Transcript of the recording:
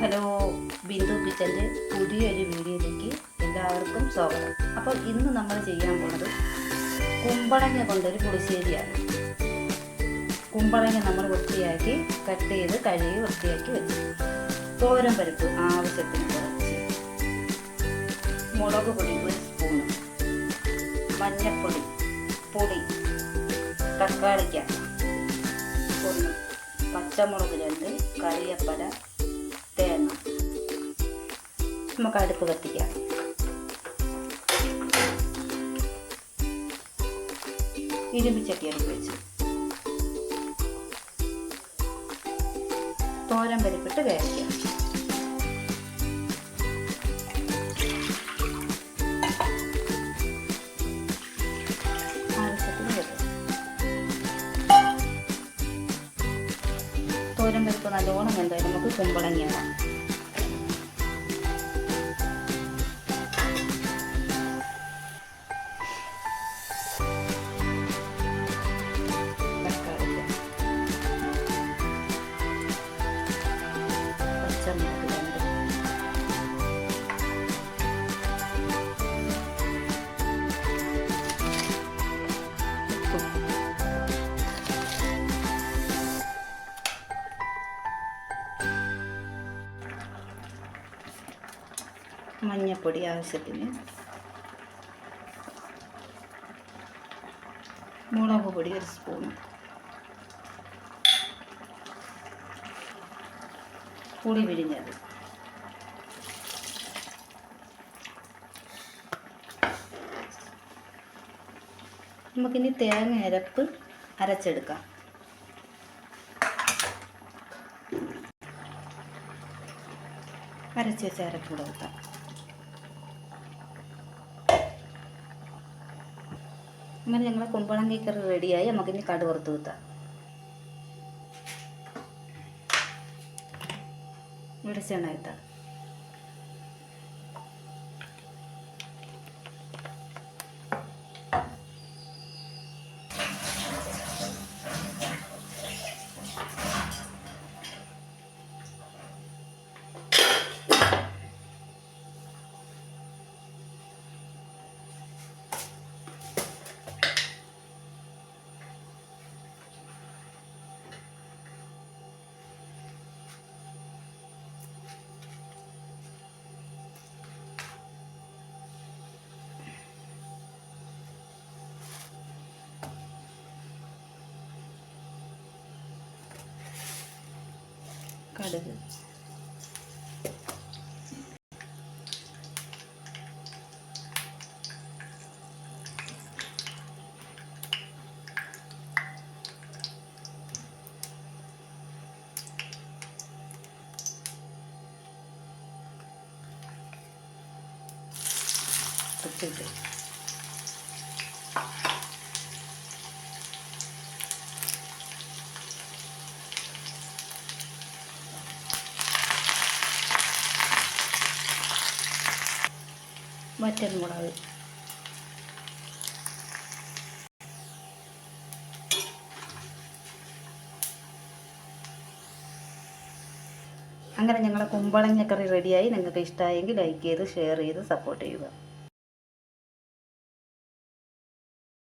Hello Bindu കിച്ചന്റെ പുതിയൊരു വീഡിയോയിലേക്ക് എല്ലാവർക്കും സ്വാഗതം. അപ്പോൾ ഇന്ന് നമ്മൾ ചെയ്യാൻ പോകുന്നത് കുമ്പളങ്ങ കൊണ്ടൊരു പുളിശ്ശേരിയാണ്. കുമ്പളങ്ങ നമ്മൾ വൃത്തിയാക്കി കട്ട് ചെയ്ത് കഴുകി വൃത്തിയാക്കി വെച്ചു. തോരൻ പരിപ്പ് ആവശ്യത്തിന് കുറച്ച്. മുളക് പൊടി ഒരു സ്പൂണ്. മഞ്ഞൾപ്പൊടി പൊടി തക്കാളിക്ക ഒന്ന് പച്ചമുളക് രണ്ട് കറിയപ്പല തേങ്ങ. നമുക്ക് അടുപ്പ് കത്തിക്കാം. ഇരുമ്പിച്ചട്ടി അടുപ്പ് വെച്ച് തോരൻ പരിപ്പിട്ട് വേവിക്കാം. തോരൻ വെപ്പ് നല്ലോണം എന്തായാലും നമുക്ക് കുമ്പളങ്ങിയാണ്. മഞ്ഞപ്പൊടി ആവശ്യത്തിന്. മുളക് പൊടി ഒരു സ്പൂൺ പുളി പിഴിഞ്ഞത്. നമുക്കിനി തേങ്ങ അരപ്പ് അരച്ചെടുക്കാം. അരച്ച് വെച്ച അരപ്പ് വെക്കാം അങ്ങനെ ഞങ്ങളെ കുമ്പളം കറി റെഡിയായി നമുക്കിനി കടു വറുത്ത് കുത്താം. വെളിച്ചെണ്ണ ഇട്ടാം. है देखिए तो ठीक है മുളക് അങ്ങനെ ഞങ്ങളുടെ കുമ്പളങ്ങ കറി റെഡിയായി നിങ്ങൾക്ക് ഇഷ്ടമായെങ്കിൽ ലൈക്ക് ചെയ്ത് ഷെയർ ചെയ്ത് സപ്പോർട്ട് ചെയ്യുക.